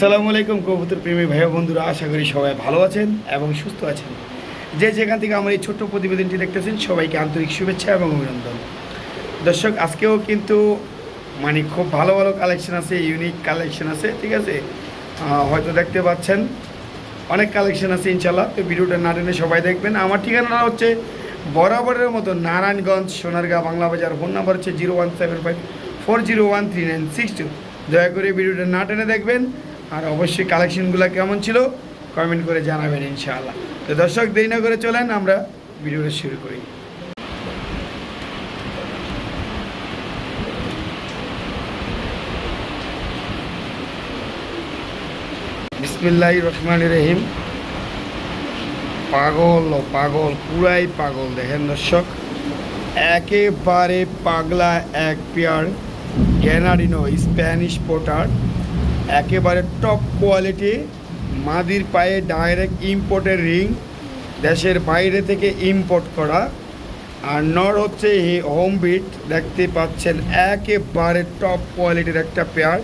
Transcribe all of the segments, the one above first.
আসসালামু আলাইকুম কবুতর প্রেমী ভাই বন্ধুরা, আশা করি সবাই ভালো আছেন এবং সুস্থ আছেন। যে যেখান থেকে আমার এই ছোট্ট প্রতিবেদনটি দেখতেছেন, সবাইকে আন্তরিক শুভেচ্ছা এবং অভিনন্দন। দর্শক, আজকেও কিন্তু মানে খুব ভালো ভালো কালেকশন আছে ইউনিক কালেকশন আছে, ঠিক আছে? হয়তো দেখতে পাচ্ছেন, অনেক কালেকশন আছে ইনশাল্লাহ তো ভিডিওটা না টেনে সবাই দেখবেন। আমার ঠিকানাটা হচ্ছে বরাবরের মতো নারায়ণগঞ্জ, সোনারগাঁ, বাংলা বাজার, ফোন নাম্বার হচ্ছে zero one seven five four zero one three nine six two. দয়া করে ভিডিওটা না টেনে দেখবেন। আর অবশ্যই কালেকশনগুলো কেমন ছিল কমেন্ট করে জানাবেন ইনশাআল্লাহ। তো দর্শক, দেরি না করে চলেন, আমরা ভিডিওটা শুরু করি। বিসমিল্লাহ রহমান রহিম। পাগল ও পাগল, পুরাই পাগল, দেখেন দর্শক। একেবারে পাগলা এক পেয়ার গ্যানারিনো স্প্যানিশ পোটার একেবারে টপ কোয়ালিটি মাদির পায়ে ডাইরেক্ট ইম্পোর্টের রিং দেশের বাইরে থেকে ইম্পোর্ট করা। আর নর হচ্ছে হোম বিট দেখতে পাচ্ছেন, একেবারে টপ কোয়ালিটির একটা পেয়ার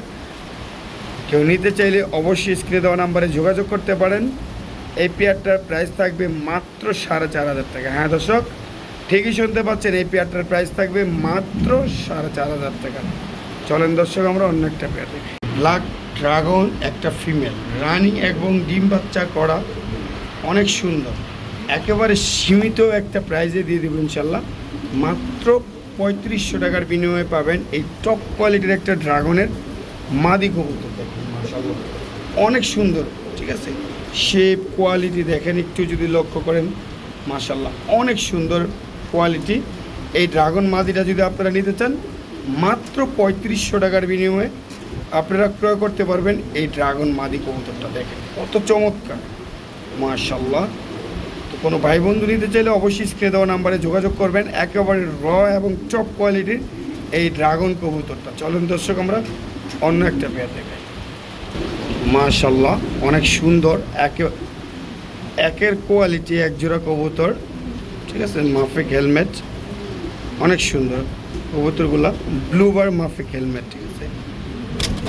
কেউ নিতে চাইলে অবশ্যই স্ক্রিনে দেওয়া নাম্বারে যোগাযোগ করতে পারেন। এই পেয়ারটার প্রাইস থাকবে মাত্র সাড়ে চার হাজার টাকা। হ্যাঁ দর্শক, ঠিকই শুনতে পাচ্ছেন, এই পেয়ারটার প্রাইস থাকবে মাত্র সাড়ে চার হাজার টাকা। চলেন দর্শক, আমরা অন্য একটা পেয়ার দেখি। ব্ল্যাক ড্রাগন, একটা ফিমেল। রানিং এবং ডিম বাচ্চা করা অনেক সুন্দর। একেবারে সীমিত একটা প্রাইজে দিয়ে দেবো ইনশাল্লাহ। মাত্র পঁয়ত্রিশশো টাকার বিনিময়ে পাবেন এই টপ কোয়ালিটির একটা ড্রাগনের মাদি কবুতর অনেক সুন্দর, ঠিক আছে? শেপ কোয়ালিটি দেখেন, একটু যদি লক্ষ্য করেন মাশাল্লাহ অনেক সুন্দর কোয়ালিটি এই ড্রাগন মাদিটা যদি আপনারা নিতে চান, মাত্র পঁয়ত্রিশশো টাকার বিনিময়ে আপনারা ক্রয় করতে পারবেন এই ড্রাগন মাদি কবুতরটা দেখেন। কত চমৎকার। মাশাল্লাহ তো কোনো ভাই বন্ধু নিতে চাইলে অবশ্যই স্ক্রিনে দেওয়া নাম্বারে যোগাযোগ করবেন। একেবারে র এবং চপ কোয়ালিটির এই ড্রাগন কবুতরটা। চলুন দর্শক, আমরা অন্য একটা পেয়ার দেখাই। মাশাল্লাহ অনেক সুন্দর। একে, একের কোয়ালিটি এক জোড়া কবুতর। ঠিক আছে? মাফিক হেলমেট। অনেক সুন্দর। কবুতরগুলা ব্লুবার মাফিক হেলমেট।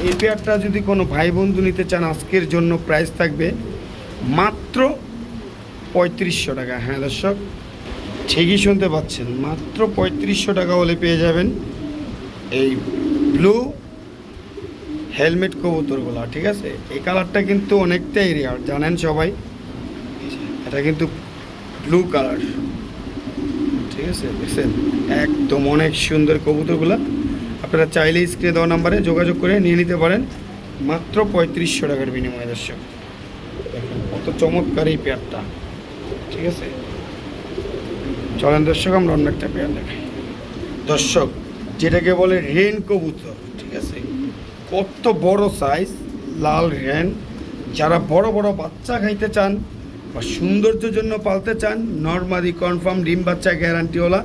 এই পেয়ারটা যদি কোনো ভাই বন্ধু নিতে চান, আজকের জন্য প্রাইস থাকবে মাত্র পঁয়ত্রিশশো টাকা। হ্যাঁ দর্শক, ঠিকই শুনতে পাচ্ছেন, মাত্র পঁয়ত্রিশশো টাকা হলে পেয়ে যাবেন এই ব্লু হেলমেট কবুতরগুলো, ঠিক আছে? এই কালারটা কিন্তু অনেকটাই রেয়ার জানেন সবাই? এটা কিন্তু ব্লু কালার ঠিক আছে? দেখছেন, একদম অনেক সুন্দর কবুতরগুলো। আপনারা চাইলে স্ক্রিনে দেওয়া নাম্বারে যোগাযোগ করে নিয়ে নিতে পারেন। মাত্র পঁয়ত্রিশশো টাকার বিনিময়ে, দর্শক। কত চমৎকার এই পেয়ারটা। ঠিক আছে? চলেন, দর্শক, আমরা অন্য একটা পেয়ার দেখাই। দর্শক, যেটাকে বলে রেন কবুতর, ঠিক আছে? কত বড় সাইজ লাল রেন। যারা বড় বড় বাচ্চা খাইতে চান বা সৌন্দর্যের জন্য পালতে চান নর্মালি কনফার্ম ডিম বাচ্চা গ্যারান্টিওয়ালা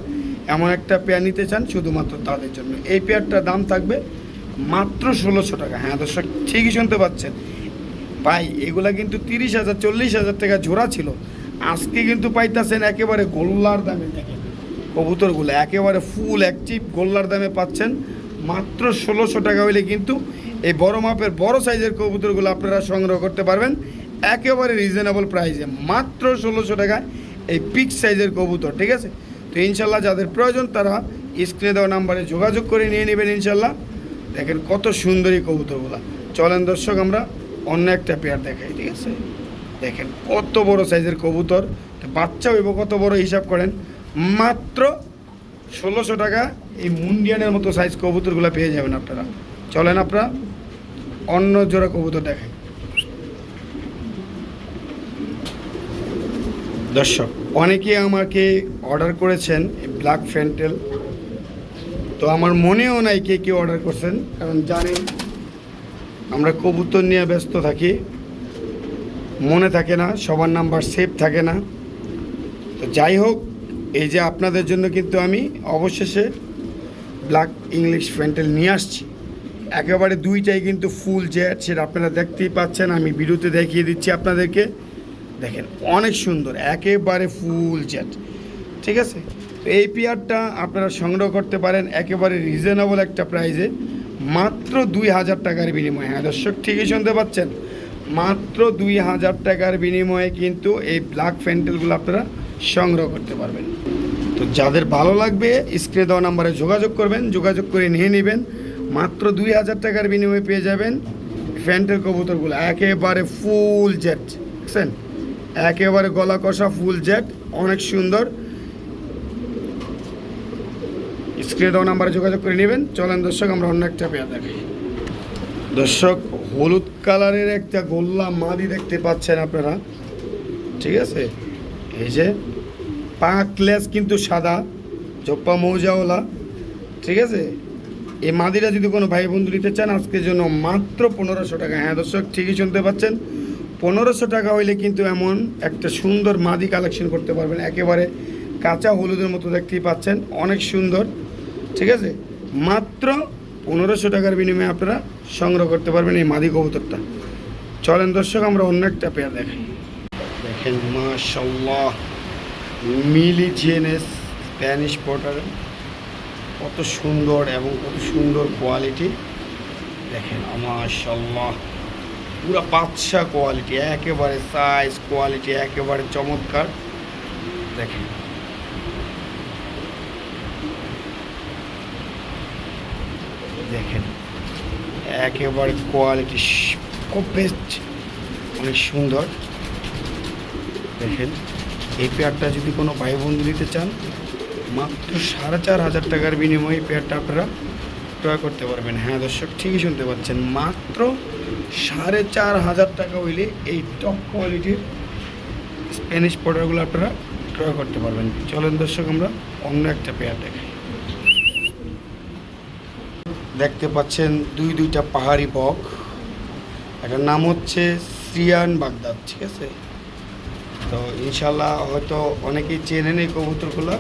এমন একটা পেয়ার নিতে চান শুধুমাত্র তাদের জন্য। এই পেয়ারটার দাম থাকবে মাত্র ষোলোশো টাকা। হ্যাঁ দর্শক, ঠিকই শুনতে পাচ্ছেন। ভাই, এগুলা কিন্তু তিরিশ হাজার, চল্লিশ হাজার টাকা জোড়া ছিল। আজকে কিন্তু পাইতাছেন একেবারে গোল্লার দামে। কবুতরগুলো একেবারে ফুল অ্যাক্টিভ গোল্লার দামে পাচ্ছেন। মাত্র ষোলোশো টাকা হইলে কিন্তু এই বড় মাপের, বড় সাইজের কবুতরগুলো আপনারা সংগ্রহ করতে পারবেন। একেবারে রিজনেবল প্রাইসে মাত্র ষোলোশো টাকায় এই পিক সাইজের কবুতর, ঠিক আছে? তো ইনশাল্লাহ যাদের প্রয়োজন তারা স্ক্রিনে দেওয়া নাম্বারে যোগাযোগ করে নিয়ে নেবেন ইনশাল্লাহ। দেখেন কত সুন্দরী কবুতরগুলো। চলেন দর্শক, আমরা অন্য একটা পেয়ার দেখাই, ঠিক আছে? দেখেন কত বড় সাইজের কবুতর। বাচ্চা হইব কত বড় হিসাব করেন, মাত্র ষোলোশো টাকা এই মুন্ডিয়ানের মতো সাইজ কবুতরগুলো পেয়ে যাবেন আপনারা। চলেন আপনারা অন্য জোড়া কবুতর দেখাই। দর্শক অনেকে আমাকে অর্ডার করেছেন ব্ল্যাক ফ্যান্টেল তো আমার মনেও নাই কে কে অর্ডার করছেন, কারণ জানেন আমরা কবুতর নিয়ে ব্যস্ত থাকি। মনে থাকে না, সবার নাম্বার সেভ থাকে না। তো যাই হোক, এই যে আপনাদের জন্য কিন্তু আমি অবশেষে ব্ল্যাক ইংলিশ ফ্যান্টেল নিয়ে আসছি। একেবারে দুইটাই কিন্তু ফুল জেট সেটা আপনারা দেখতেই পাচ্ছেন, আমি ভিডিওতে দেখিয়ে দিচ্ছি আপনাদেরকে। দেখেন, অনেক সুন্দর, একেবারে ফুল জেট ঠিক আছে? তো এই পেয়ারটা আপনারা সংগ্রহ করতে পারেন, একেবারে রিজনেবল একটা প্রাইজে মাত্র দুই হাজার টাকার বিনিময়ে। হ্যাঁ দর্শক, ঠিকই শুনতে পাচ্ছেন? মাত্র দুই হাজার টাকার বিনিময়ে কিন্তু এই ব্ল্যাক ফ্যান্টেলগুলো আপনারা সংগ্রহ করতে পারবেন। তো যাদের ভালো লাগবে, স্ক্রিনে দেওয়া নাম্বারে যোগাযোগ করবেন, যোগাযোগ করে নিয়ে নেবেন। মাত্র দুই হাজার টাকার বিনিময়ে পেয়ে যাবেন ফ্যান্টেল কবুতরগুলো, একেবারে ফুল জেট বুঝছেন একেবারে গলা কষা ফুল জেট অনেক সুন্দর। স্ক্রিনে দেওয়া নাম্বারে যোগাযোগ করে নেবেন। চলেন দর্শক, আমরা অন্য একটা পেয়ার দেখাই। দর্শক, হলুদ কালারের একটা গোল্লা মাদি দেখতে পাচ্ছেন আপনারা। ঠিক আছে? এই যে, পাকলেস কিন্তু সাদা চোপ্পা মৌজাওয়ালা। ঠিক আছে? এই মাদিরা যদি কোনো ভাই বন্ধু নিতে চান, আজকের জন্য মাত্র পনেরোশো টাকা। হ্যাঁ দর্শক, ঠিকই শুনতে পাচ্ছেন। পনেরোশো টাকা হইলে কিন্তু এমন একটা সুন্দর মাদি কালেকশন করতে পারবেন। একেবারে কাঁচা হলুদের মতো দেখতেই পাচ্ছেন। অনেক সুন্দর, ঠিক আছে? মাত্র পনেরোশো টাকার বিনিময়ে আপনারা সংগ্রহ করতে পারবেন এই মাদি কবুতরটা। চলেন দর্শক, আমরা অন্য একটা পেয়ার দেখাই। দেখেন মাশাল্লাহ মিলি জিএনএস স্প্যানিশ পটার। কত সুন্দর এবং কত সুন্দর কোয়ালিটি দেখেন মাশাল্লাহ পুরো বাদশা কোয়ালিটি একেবারে সাইজ কোয়ালিটি একেবারে চমৎকার। দেখেন। দেখেন, একেবারে কোয়ালিটি খুব বেস্ট অনেক সুন্দর। দেখেন, এই পেয়ারটা যদি কোনো ভাই বন্ধু নিতে চান, মাত্র সাড়ে চার হাজার টাকার বিনিময়ে এই পেয়ারটা আপনারা ক্রয় করতে পারবেন। হ্যাঁ দর্শক, ঠিকই শুনতে পাচ্ছেন। মাত্র সাড়ে চার হাজার টাকা হইলে এই টপ কোয়ালিটির স্প্যানিশ প্রোডাক্টগুলো আপনারা ক্রয় করতে পারবেন। চলেন দর্শক, আমরা অন্য একটা পেয়ার দেখাই। দেখতে পাচ্ছেন দুই দুইটা পাহাড়ি বক। এটার নাম হচ্ছে সিয়ান বাগদাদ, ঠিক আছে? তো ইনশাল্লাহ হয়তো অনেকেই চেনেন এই কবুতরগুলো,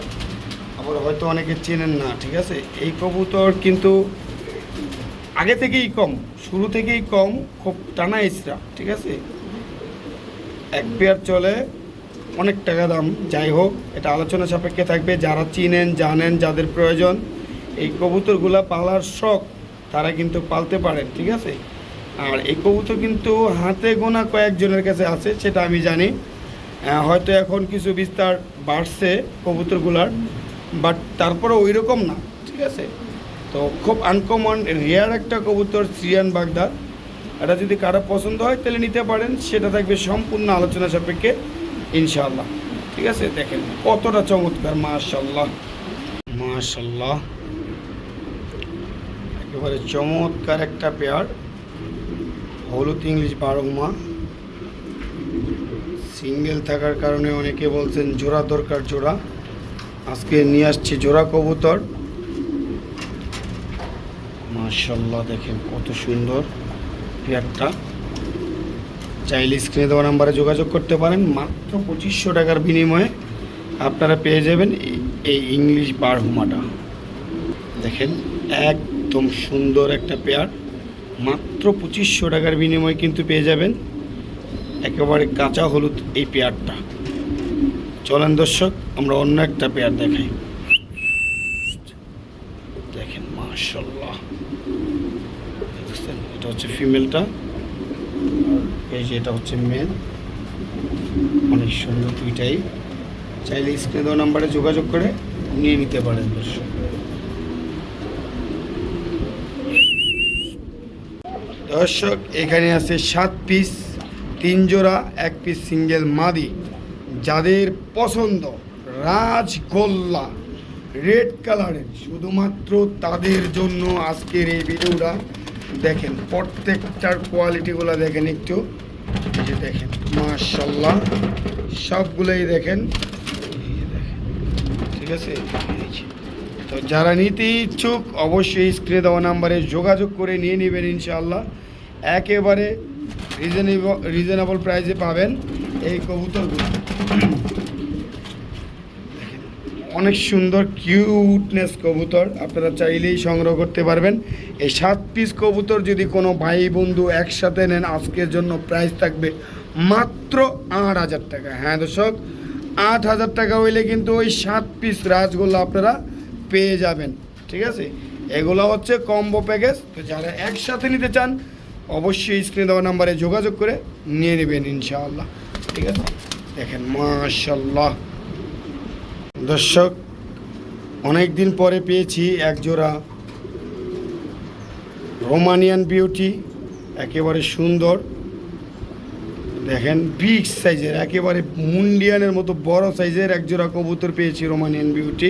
আবার হয়তো অনেকে চেনেন না, ঠিক আছে? এই কবুতর কিন্তু আগে থেকেই কম, শুরু থেকেই কম, খুব টানা ইসরা, ঠিক আছে? এক পেয়ার চলে, অনেক টাকা দাম, যাই হোক, এটা আলোচনা সাপেক্ষে থাকবে। যারা চিনেন, জানেন, যাদের প্রয়োজন, এই কবুতরগুলা পালার শখ, তারা কিন্তু পালতে পারেন, ঠিক আছে? আর এই কবুতর কিন্তু হাতে গোনা কয়েকজনের কাছে আছে, সেটা আমি জানি। হয়তো এখন কিছু বিস্তার বাড়ছে কবুতরগুলার, বাট তারপরে ওই রকম না, ঠিক আছে? তো খুব আনকমন রেয়ার একটা কবুতর সিরিয়ান বাগদা। এটা যদি কারও পছন্দ হয়, তাহলে নিতে পারেন। সেটা থাকবে সম্পূর্ণ আলোচনা সাপেক্ষে, ইনশাআল্লাহ। ঠিক আছে? দেখেন, কতটা চমৎকার মাশাল্লাহ মাশাল্লাহ একেবারে চমৎকার একটা পেয়ার হলুদ, ইংলিশ, বারোমা। সিঙ্গেল থাকার কারণে অনেকে বলছেন, জোড়া দরকার, জোড়া। আজকে নিয়ে আসছি জোড়া কবুতর। মাশাল্লাহ দেখেন কত সুন্দর পেয়ারটা। চাইলে স্ক্রিনে দেওয়া নাম্বারে যোগাযোগ করতে পারেন, মাত্র পঁচিশশো টাকার বিনিময়ে আপনারা পেয়ে যাবেন এই- এই ইংলিশ বারহুমাটা। দেখেন একদম সুন্দর একটা পেয়ার, মাত্র পঁচিশশো টাকার বিনিময়ে কিন্তু পেয়ে যাবেন। একেবারে কাঁচা হলুদ এই পেয়ারটা। চলেন দর্শক, আমরা অন্য একটা পেয়ার দেখাই দেখেন মাশাল্লাহ দেখছেন? এটা হচ্ছে ফিমেলটা। এই যে এটা হচ্ছে মেল অনেক সুন্দর দুইটাই। চাইলে স্ক্রিনে নাম্বারে যোগাযোগ করে নিয়ে নিতে পারেন দর্শক। দর্শক, এখানে আছে সাত পিস তিন জোড়া, এক পিস সিঙ্গেল মাদি। যাদের পছন্দ, রাজগোল্লা। রেড কালারের, শুধুমাত্র তাদের জন্য আজকের এই ভিডিওটা। দেখেন, প্রত্যেকটার কোয়ালিটিগুলো দেখেন একটু। দেখেন মাশাল্লাহ সবগুলোই দেখেন। ঠিক আছে? তো যারা নিতে ইচ্ছুক, অবশ্যই স্ক্রিনে দেওয়া নাম্বারে যোগাযোগ করে নিয়ে নেবেন ইনশাআল্লাহ। একেবারে রিজনেবল রিজনেবল প্রাইসে পাবেন এই কবুতরগুলো। অনেক সুন্দর কিউটনেস কবুতর, আপনারা চাইলেই সংগ্রহ করতে পারবেন। এই সাত পিস কবুতর যদি কোনো ভাই বন্ধু একসাথে নেন, আজকের জন্য প্রাইস থাকবে মাত্র আট হাজার টাকা। হ্যাঁ দর্শক, আট হাজার টাকা হইলে কিন্তু ওই সাত পিস রাজগোল্লা আপনারা পেয়ে যাবেন। ঠিক আছে? এগুলো হচ্ছে কম্বো প্যাকেজ তো যারা একসাথে নিতে চান, অবশ্যই স্ক্রিনে দেওয়া নাম্বারে যোগাযোগ করে নিয়ে নেবেন ইনশাআল্লাহ। ঠিক আছে? দেখেন মাশাল্লাহ দর্শক, অনেক দিন পরে পেয়েছি এক জোড়া রোমানিয়ান বিউটি, একেবারে সুন্দর। দেখেন বিগ সাইজের একেবারে মুন্ডিয়ানের মতো বড় সাইজের এক জোড়া কবুতর পেয়েছি রোমানিয়ান বিউটি।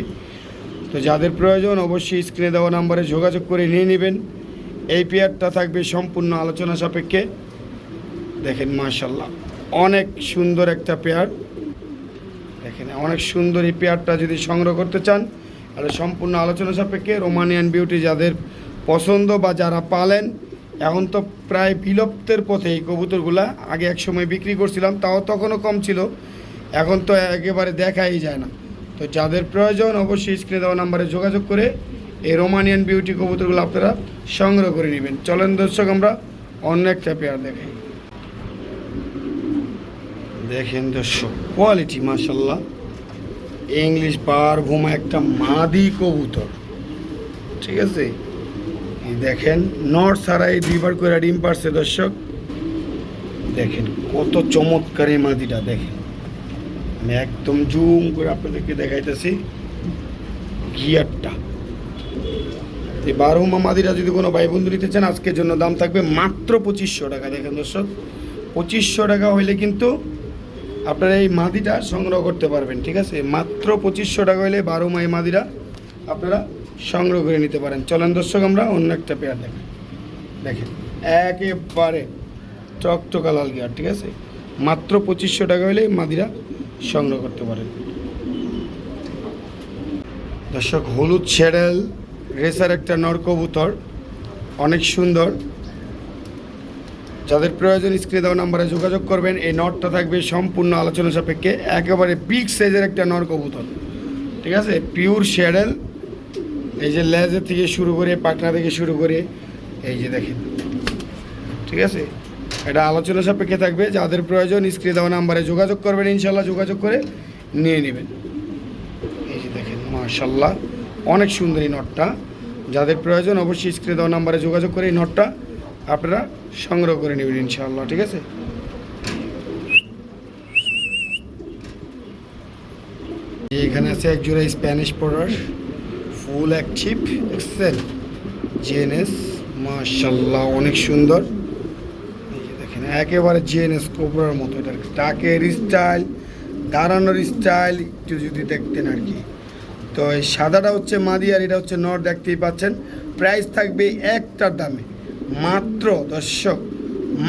তো যাদের প্রয়োজন, অবশ্যই স্ক্রিনে দেওয়া নাম্বারে যোগাযোগ করে নিয়ে নেবেন। এই পেয়ারটা থাকবে সম্পূর্ণ আলোচনা সাপেক্ষে। দেখেন মাশাল্লাহ অনেক সুন্দর একটা পেয়ার অনেক সুন্দর এই পেয়ারটা যদি সংগ্রহ করতে চান, তাহলে সম্পূর্ণ আলোচনা সাপেক্ষে রোমানিয়ান বিউটি যাদের পছন্দ বা যারা পালেন, এখন তো প্রায় বিলুপ্তের পথে এই কবুতরগুলা। আগে এক সময় বিক্রি করছিলাম, তাও তখনও কম ছিল। এখন তো একেবারে দেখাই যায় না। তো যাদের প্রয়োজন অবশ্যই স্ক্রিনে দেওয়া নাম্বারে যোগাযোগ করে এই রোমানিয়ান বিউটি কবুতরগুলো আপনারা সংগ্রহ করে নেবেন। চলেন দর্শক, আমরা অন্য একটা পেয়ার দেখাই। দেখেন দর্শক কোয়ালিটি মাসাল্লাহ ইংলিশ বার ভুমা একটা মাদি কবুতর। ঠিক আছে? দেখেন, নর সারাই দুইবার করে ডিম পারছে দর্শক। দেখেন, কত চমৎকার এই মাদিটা, দেখেন। আমি একদম জুম করে আপনাদেরকে দেখাইতেছি গিয়ারটা। এই বারোমা মাদিটা যদি কোনো ভাই বন্ধু নিতে চান, আজকের জন্য দাম থাকবে মাত্র পঁচিশশো টাকা। দেখেন দর্শক, পঁচিশশো টাকা হইলে কিন্তু আপনারা এই মাদিটা সংগ্রহ করতে পারবেন, ঠিক আছে? মাত্র পঁচিশশো টাকা হলে বারো মাই মাদিরা আপনারা সংগ্রহ করে নিতে পারেন। চলেন দর্শক, আমরা অন্য একটা পেয়ার দেখেন দেখেন, একেবারে টকটকা লাল গিয়ার ঠিক আছে? মাত্র পঁচিশশো টাকা হলে মাদিরা সংগ্রহ করতে পারেন। দর্শক, হলুদ ছেড়েল রেসার একটা নর কবুতর, অনেক সুন্দর। যাদের প্রয়োজন স্ক্রিনে দেওয়া নাম্বারে যোগাযোগ করবেন, এই নটটা থাকবে সম্পূর্ণ আলোচনা সাপেক্ষে, একেবারে বিগ সাইজের একটা নর কবুতর। ঠিক আছে? পিওর শ্যাডেল এই যে লেজের থেকে শুরু করে, পাটনা থেকে শুরু করে, এই যে দেখেন। ঠিক আছে? এটা আলোচনা সাপেক্ষে থাকবে, যাদের প্রয়োজন স্ক্রিনে দেওয়া নাম্বারে যোগাযোগ করবেন ইনশাল্লাহ যোগাযোগ করে নিয়ে নেবেন। এই যে দেখেন মাশাল্লাহ অনেক সুন্দর এই নটটা। যাদের প্রয়োজন অবশ্যই স্ক্রিনে দেওয়া নাম্বারে যোগাযোগ করে এই নটটা। আপনারা সংগ্রহ করে নেবেন ইনশাআল্লাহ, ঠিক আছে? এখানে আছে এক জোড়া স্প্যানিশ পোডার ফুল এক অ্যাক্টিভ দেখছেন জিএনএস মাশাল্লাহ অনেক সুন্দর। দেখেন, একেবারে জিএনএস কোবরার মতো এটা টাকের স্টাইল দাঁড়ানোর স্টাইল একটু যদি দেখতেন আর কি। তো এই সাদাটা হচ্ছে মাদি আর এটা হচ্ছে নর, দেখতেই পাচ্ছেন। প্রাইস থাকবে একটার দামে। মাত্র, দর্শক,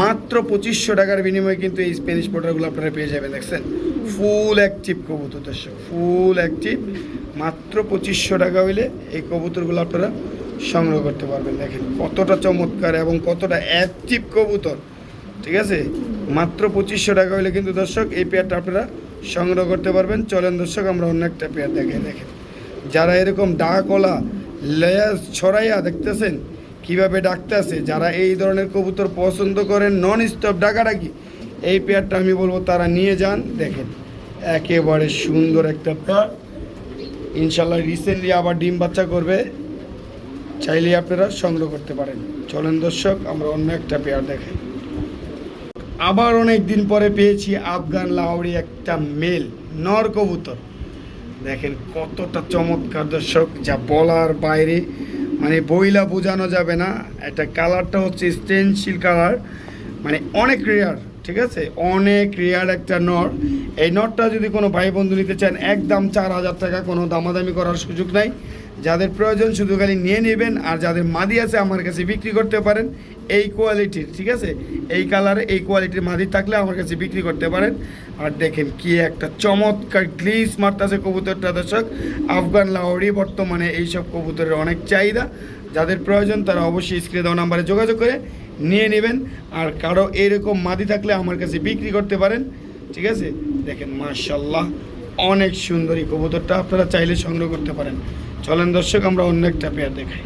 মাত্র পঁচিশশো টাকার বিনিময়ে কিন্তু এই স্প্যানিশ পোটারগুলো আপনারা পেয়ে যাবেন, দেখছেন? ফুল অ্যাক্টিভ কবুতর, দর্শক ফুল অ্যাক্টিভ মাত্র পঁচিশশো টাকা হইলে এই কবুতরগুলো আপনারা সংগ্রহ করতে পারবেন, দেখেন। কতটা চমৎকার এবং কতটা অ্যাক্টিভ কবুতর, ঠিক আছে? মাত্র পঁচিশশো টাকা হইলে কিন্তু, দর্শক, এই পেয়ারটা আপনারা সংগ্রহ করতে পারবেন। চলেন, দর্শক, আমরা অন্য একটা পেয়ার দেখে দেখেন। যারা এরকম ডাকওয়ালা, লেয়ার ছড়াইয়া দেখতেছেন কীভাবে ডাকতে আছে যারা এই ধরনের কবুতর পছন্দ করেন নন স্টপ ডাকাডাকি, এই পেয়ারটা আমি বলব তারা নিয়ে যান, দেখেন। একেবারে সুন্দর একটা পেয়ার। ইনশাল্লাহ রিসেন্টলি আবার ডিম বাচ্চা করবে। চাইলে আপনারা সংগ্রহ করতে পারেন। চলেন দর্শক, আমরা অন্য একটা পেয়ার দেখাই। আবার অনেক দিন পরে পেয়েছি আফগান লাহোরি একটা মেল, নর কবুতর। দেখেন কতটা চমৎকার দর্শক, যা বলার বাইরে। মানে বইলা বোঝানো যাবে না। একটা কালারটা হচ্ছে স্টেনশিল কালার মানে অনেক রেয়ার ঠিক আছে? অনেক রেয়ার একটা নর। এই নটটা যদি কোনো ভাই বন্ধু নিতে চান, একদম চার হাজার টাকা কোনো দামাদামি করার সুযোগ নাই। যাদের প্রয়োজন শুধু খালি নিয়ে নেবেন, আর যাদের মাদি আছে আমার কাছে বিক্রি করতে পারেন। এই কোয়ালিটির, ঠিক আছে? এই কালারে এই কোয়ালিটির মাদি থাকলে আমার কাছে বিক্রি করতে পারেন। আর দেখেন কি একটা চমৎকার গ্লিস মারতাছে কবুতরটা, দর্শক। আফগান, লাহোরি বর্তমানে এইসব কবুতরের অনেক চাহিদা। যাদের প্রয়োজন তারা অবশ্যই স্ক্রিনে দেওয়া নাম্বারে যোগাযোগ করে নিয়ে নেবেন। আর কারও এরকম মাদি থাকলে আমার কাছে বিক্রি করতে পারেন, ঠিক আছে? দেখেন মার্শাল্লাহ অনেক সুন্দরী কবুতরটা আপনারা চাইলে সংগ্রহ করতে পারেন। চলেন দর্শক, আমরা অন্য একটা পেয়ার দেখাই।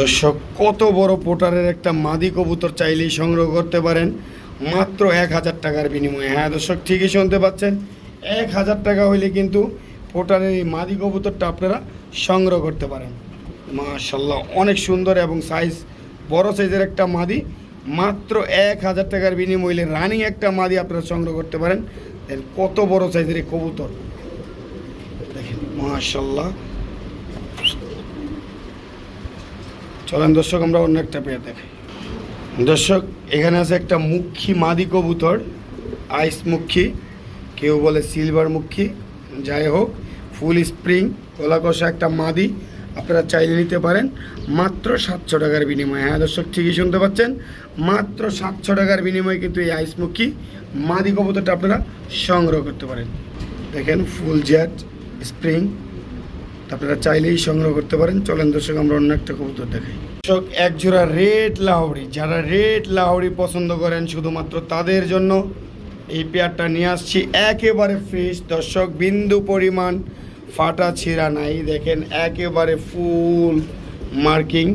দর্শক, কত বড় পোটারের একটা মাদি কবুতর চাইলেই সংগ্রহ করতে পারেন। মাত্র এক হাজার টাকার বিনিময়ে। হ্যাঁ দর্শক, ঠিকই শুনতে পাচ্ছেন। এক হাজার টাকা হইলে কিন্তু পোটারের এই মাদি কবুতরটা আপনারা সংগ্রহ করতে পারেন। মাশাল্লাহ অনেক সুন্দর এবং সাইজ বড় সাইজের একটা মাদি। মাত্র এক হাজার টাকার বিনিময়ে রানিং একটা মাদি আপনারা সংগ্রহ করতে পারেন। কত বড় সাইজের এই কবুতর? মাশাল্লাহ চলেন দর্শক, আমরা অন্য একটা পেয়ে দেখাই। দর্শক, এখানে আছে একটা মুখী মাদি কবুতর, আইস মুখী কেউ বলে সিলভার মুখী যাই হোক, ফুল স্প্রিং কষা একটা মাদি, আপনারা চাইলে নিতে পারেন। মাত্র সাতশো টাকার বিনিময়ে। হ্যাঁ দর্শক, ঠিকই শুনতে পাচ্ছেন। মাত্র সাতশো টাকার বিনিময়ে কিন্তু এই আইসমুখী মাদি কবুতরটা আপনারা সংগ্রহ করতে পারেন। দেখেন, ফুল জ্যাট স্প্রিং, আপনারা চাইলেই সংগ্রহ করতে পারেন। চলেন দর্শক, আমরা অন্য একটা কবুতর দেখাই। দর্শক এক জোড়া রেড লাহড়ি যারা রেড লাহড়ি পছন্দ করেন, শুধুমাত্র তাদের জন্য এই পেয়ারটা নিয়ে আসছি। একেবারে ফ্রেশ দর্শক, বিন্দু পরিমাণ ফাটা ছিঁড়া নাই। দেখেন, একেবারে ফুল মার্কিং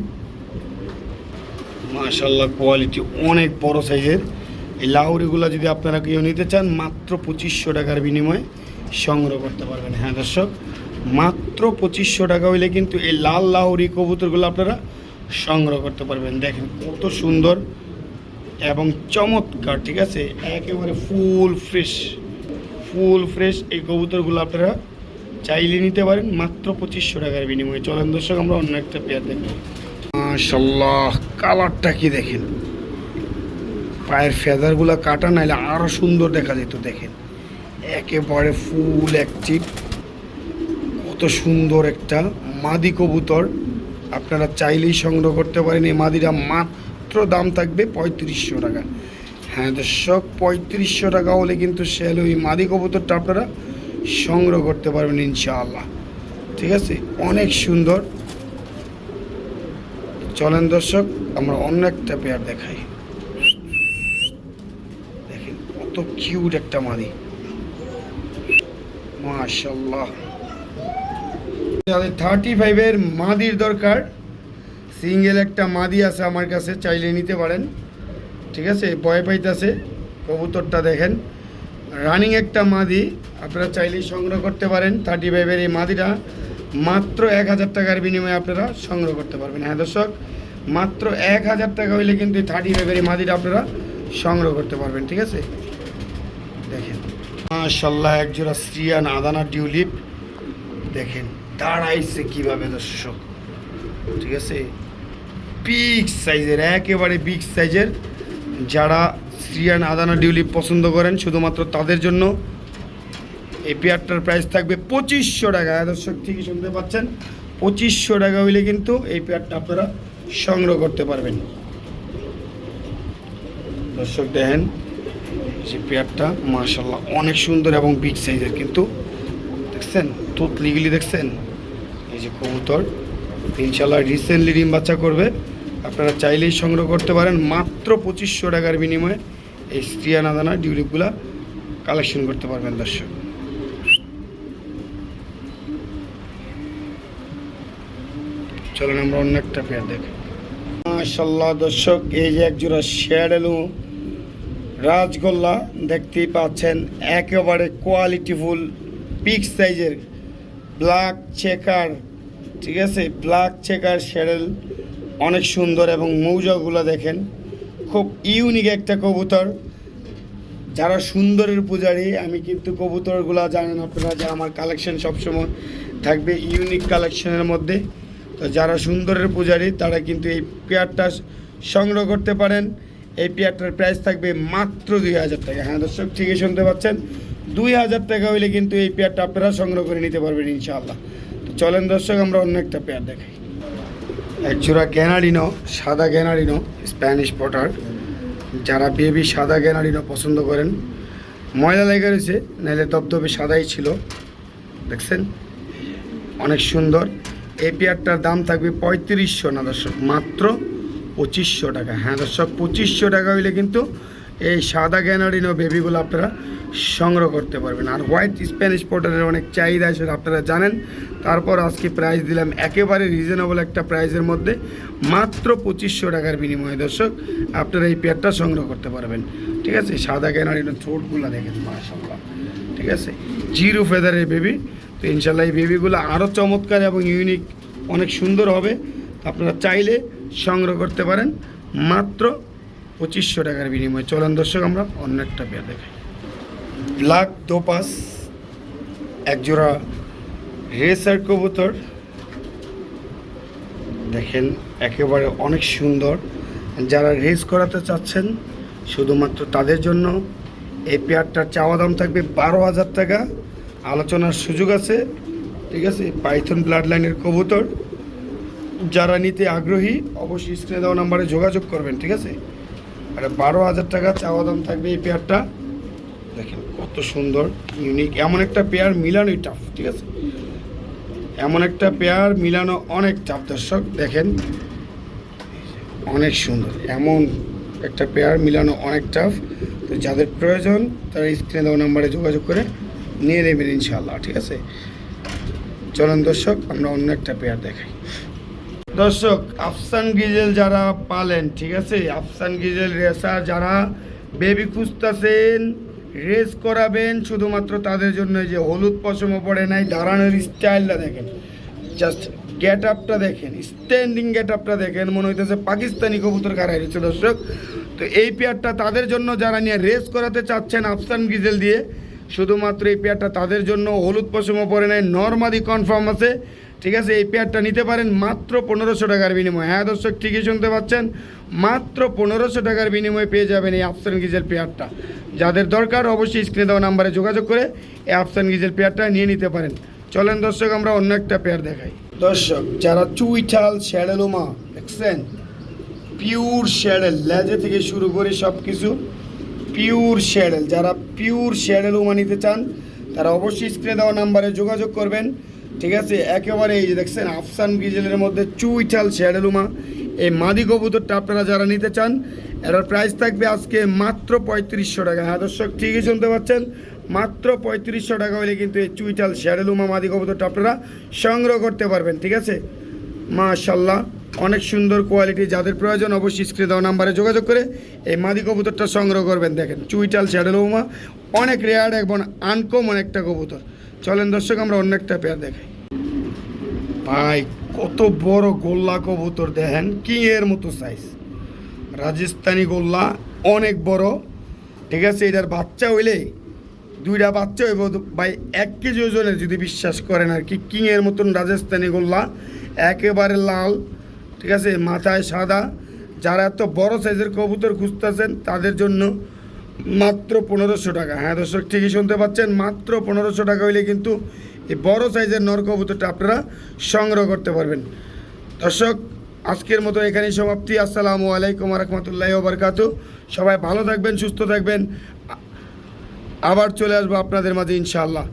মাশাল্লাহ কোয়ালিটি অনেক বড় সাইজের এই লাউরিগুলো যদি আপনারা কেউ নিতে চান, মাত্র পঁচিশশো টাকার বিনিময়ে সংগ্রহ করতে পারবেন। হ্যাঁ দর্শক, মাত্র পঁচিশশো টাকা হইলে কিন্তু এই লাল লাহরি কবুতরগুলো আপনারা সংগ্রহ করতে পারবেন। দেখেন কত সুন্দর এবং চমৎকার, ঠিক আছে? একেবারে ফুল ফ্রেশ ফুল ফ্রেশ এই কবুতরগুলো আপনারা চাইলে নিতে পারেন, মাত্র পঁচিশশো টাকার বিনিময়ে। চলেন দর্শক, আমরা অন্য একটা পেয়ার দেখব মাশাল্লাহ কালারটা কি দেখেন? পায়ের ফেদারগুলো কাটা, নাইলে আরও সুন্দর দেখা যেত, দেখেন। একেবারে ফুল অ্যাক্টিভ কত সুন্দর একটা মাদি কবুতর। আপনারা চাইলেই সংগ্রহ করতে পারেন। এই মাদিটা মাত্র দাম থাকবে পঁয়ত্রিশশো টাকা। হ্যাঁ দর্শক, পঁয়ত্রিশশো টাকা হলে কিন্তু সেল ওই মাদি কবুতরটা আপনারা সংগ্রহ করতে পারবেন ইনশাআল্লাহ। ঠিক আছে? অনেক সুন্দর। চলেন দর্শক, আমরা অন্য একটা পেয়ার দেখাই। দেখেন কত কিউট একটা মাদি। মাশাল্লাহ যাদের থার্টি ফাইভের মাদির দরকার। সিঙ্গেল একটা মাদি আছে আমার কাছে, চাইলে নিতে পারেন। ঠিক আছে? ভয় পাইতেছে, কবুতরটা দেখেন। রানিং একটা মাদি, আপনারা চাইলেই সংগ্রহ করতে পারেন। থার্টি ফাইভের এই মাদিটা মাত্র এক হাজার টাকার বিনিময়ে আপনারা সংগ্রহ করতে পারবেন। হ্যাঁ দর্শক, মাত্র এক হাজার টাকা হইলে কিন্তু থার্টি ফাইভের এই মাদিটা আপনারা সংগ্রহ করতে পারবেন। ঠিক আছে? মাশাল্লাহ একজোড়া শ্রিয়ান আদানা টিউলিপ। দেখেন, দাঁড়াইছে কীভাবে দর্শক। ঠিক আছে? বিগ সাইজের একেবারে বিগ সাইজের যারা শ্রিয়ান আদানা ডিউলিপ পছন্দ করেন, শুধুমাত্র তাদের জন্য। এই পেয়ারটার প্রাইস থাকবে পঁচিশশো টাকা। হ্যাঁ দর্শক, ঠিকই শুনতে পাচ্ছেন। পঁচিশশো টাকা হইলে কিন্তু এই পেয়ারটা আপনারা সংগ্রহ করতে পারবেন। দর্শক, দেখেন যে পেয়ারটা মার্শাল্লাহ অনেক সুন্দর এবং বিগ সাইজের কিন্তু দেখছেন, তুতলিগুলি দেখছেন? এই যে কবুতর ইনশাল্লাহ রিসেন্টলি ডিম বাচ্চা করবে। আপনারা চাইলেই সংগ্রহ করতে পারেন। মাত্র পঁচিশশো টাকার বিনিময়ে এই স্ত্রিয়া নাদানা ডিউলিপগুলা কালেকশন করতে পারবেন দর্শক। চলেন আমরা অন্য একটা পেয়ার দেখি। মাশাল্লাহ দর্শক, এই যে একজোড়া শেয়ার এলো রাজগোল্লা দেখতেই পাচ্ছেন, একেবারে কোয়ালিটিফুল পিক সাইজের ব্ল্যাক চেকার ঠিক আছে? ব্ল্যাক চেকার শ্যাডেল অনেক সুন্দর এবং মৌজাগুলো দেখেন। খুব ইউনিক একটা কবুতর। যারা সুন্দরের পূজারি, আমি কিন্তু কবুতরগুলো জানেন আপনারা যে আমার কালেকশন সবসময় থাকবে ইউনিক কালেকশনের মধ্যে। তো যারা সুন্দরের পূজারি, তারা কিন্তু এই পেয়ারটা সংগ্রহ করতে পারেন। এই পেয়ারটার প্রাইস থাকবে মাত্র দুই হাজার টাকা। হ্যাঁ দর্শক, ঠিকই শুনতে পাচ্ছেন। দুই হাজার টাকা হইলে কিন্তু এই পেয়ারটা আপনারা সংগ্রহ করে নিতে পারবেন ইনশাআল্লাহ। তো চলেন দর্শক, আমরা অন্য একটা পেয়ার দেখাই। একজোড়া গ্যানারিনো সাদা গ্যানারিনো স্প্যানিশ পটার যারা বেবি সাদা গ্যানারিনো পছন্দ করেন, ময়লা লেগে রয়েছে, নাহলে দবদবে সাদাই ছিল। দেখছেন? অনেক সুন্দর। এই পেয়ারটার দাম থাকবে পঁয়ত্রিশশো না দর্শক, মাত্র পঁচিশশো টাকা। হ্যাঁ দর্শক, পঁচিশশো টাকা হইলে কিন্তু এই সাদা গ্যানারিনো বেবিগুলো আপনারা সংগ্রহ করতে পারবেন। আর হোয়াইট স্প্যানিশ পোটারের অনেক চাহিদা সেটা আপনারা জানেন। তারপর আজকে প্রাইস দিলাম একেবারে রিজনেবল একটা প্রাইসের মধ্যে মাত্র পঁচিশশো টাকার বিনিময়ে। দর্শক, আপনারা এই পেয়ারটা সংগ্রহ করতে পারবেন। ঠিক আছে? সাদা গ্যানারিনো থ্রোটগুলো দেখেন মাশাল্লাহ ঠিক আছে? জিরো ফেদারের বেবি তো ইনশাল্লাহ এই বেবিগুলো আরও চমৎকার এবং ইউনিক অনেক সুন্দর হবে। আপনারা চাইলে সংগ্রহ করতে পারেন। মাত্র পঁচিশশো টাকার বিনিময়ে। চলেন দর্শক, আমরা অন্য একটা পেয়ার দেখাই। ব্ল্যাক দোপাস একজোড়া রেসার কবুতর। দেখেন, একেবারে অনেক সুন্দর। যারা রেস করাতে চাচ্ছেন, শুধুমাত্র তাদের জন্য এই পেয়ারটার চাওয়া দাম থাকবে বারো হাজার টাকা। আলোচনার সুযোগ আছে, ঠিক আছে? পাইথন ব্লাড লাইনের কবুতর। যারা নিতে আগ্রহী, অবশ্যই স্ক্রিনে দেওয়া নাম্বারে যোগাযোগ করবেন, ঠিক আছে? আর বারো হাজার টাকা চাওয়া দাম থাকবে এই পেয়ারটা দেখেন কত সুন্দর ইউনিক এমন একটা পেয়ার মিলানোই টাফ ঠিক আছে? এমন একটা পেয়ার মিলানো অনেক টাফ দর্শক, দেখেন। অনেক সুন্দর, এমন একটা পেয়ার মিলানো অনেক টাফ তো যাদের প্রয়োজন, তারা স্ক্রিনে দেওয়া নাম্বারে যোগাযোগ করে নিয়ে নেবেন ইনশাল্লাহ ঠিক আছে? চলুন দর্শক, আমরা অন্য একটা পেয়ার দেখাই। দর্শক, আফসান গিজেল যারা পালেন, ঠিক আছে? আফসান গিজেল রেসার যারা বেবি খুঁজতেছেন, রেস করাবেন, শুধুমাত্র তাদের জন্য যে হলুদ পশমও পড়ে নাই, দাঁড়ানোর স্টাইলটা দেখেন। জাস্ট গেট আপটা দেখেন, স্ট্যান্ডিং গেট আপটা দেখেন, মনে হইতেছে পাকিস্তানি কবুতর কারাই রয়েছে, দর্শক। তো এই পেয়ারটা তাদের জন্য যারা নিয়ে রেস করাতে চাচ্ছেন আফসান গিজেল দিয়ে, শুধুমাত্র এই পেয়ারটা তাদের জন্য হলুদ পশমও পড়ে নাই নর্মাদি কনফার্ম আছে। ঠিক আছে, এই পেয়ারটা নিতে পারেন মাত্র পনেরোশো টাকার বিনিময়ে। হ্যাঁ দর্শক, ঠিকই শুনতে পাচ্ছেন, মাত্র পনেরোশো টাকার বিনিময়ে পেয়ে যাবেন এই আফসান গিজেল পেয়ারটা যাদের দরকার, অবশ্যই স্ক্রিনে দেওয়া নাম্বারে যোগাযোগ করে এই আফসান গিজেল পেয়ারটা নিয়ে নিতে পারেন। চলেন দর্শক, আমরা অন্য একটা পেয়ার দেখাই। দর্শক, যারা চুইঠাল শ্যাডেলুমা, দেখছেন? পিওর শ্যাডেল, লেজে থেকে শুরু করে সব কিছু পিওর শ্যাডেল। যারা পিওর শ্যাডেলুমা নিতে চান, তারা অবশ্যই স্ক্রিনে দেওয়া নাম্বারে যোগাযোগ করবেন। ঠিক আছে? একেবারে এই যে দেখছেন, আফসান গিজেলের মধ্যে চুইঠাল শ্যাডেলুমা। এই মাদি কবুতরটা আপনারা যারা নিতে চান, এটার প্রাইস থাকবে আজকে মাত্র পঁয়ত্রিশশো টাকা। হ্যাঁ দর্শক, ঠিকই শুনতে পাচ্ছেন? মাত্র পঁয়ত্রিশশো টাকা হলে কিন্তু এই চুইটাল শ্যাডেলুমা মাদি কবুতরটা আপনারা সংগ্রহ করতে পারবেন, ঠিক আছে? মাশাল্লাহ অনেক সুন্দর কোয়ালিটি যাদের প্রয়োজন অবশ্যই স্ক্রিনে দেওয়া নাম্বারে যোগাযোগ করে এই মাদি কবুতরটা সংগ্রহ করবেন। দেখেন চুইটাল শ্যাডেলুমা, অনেক রেয়ার এবং আনকমন একটা কবুতর। চলেন দর্শক, আমরা অন্য একটা পেয়ার দেখাই। ভাই, কত বড় গোল্লা কবুতর, দেখেন কিং এর মতো সাইজ রাজস্থানি গোল্লা, অনেক বড়। ঠিক আছে, এটার বাচ্চা হইলে দুইটা বাচ্চা হইব। ভাই, এক কেজি ওজনের যদি বিশ্বাস করেন আর কি কিং এর মতন রাজস্থানি গোল্লা, একেবারে লাল, ঠিক আছে, মাথায় সাদা। যারা এত বড় সাইজের কবুতর খুঁজতেছেন, তাদের জন্য মাত্র পনেরোশো টাকা। হ্যাঁ দর্শক, ঠিকই শুনতে পাচ্ছেন, মাত্র পনেরোশো টাকা হইলে কিন্তু এই বড় সাইজের নরকবুতরটা আপনারা সংগ্রহ করতে পারবেন। দর্শক, আজকের মতো এখানেই সমাপ্তি। আসসালামু আলাইকুম রহমতুল্লাহ ওবরকাত। সবাই ভালো থাকবেন, সুস্থ থাকবেন। আবার চলে আসব আপনাদের মাঝে ইনশাআল্লাহ।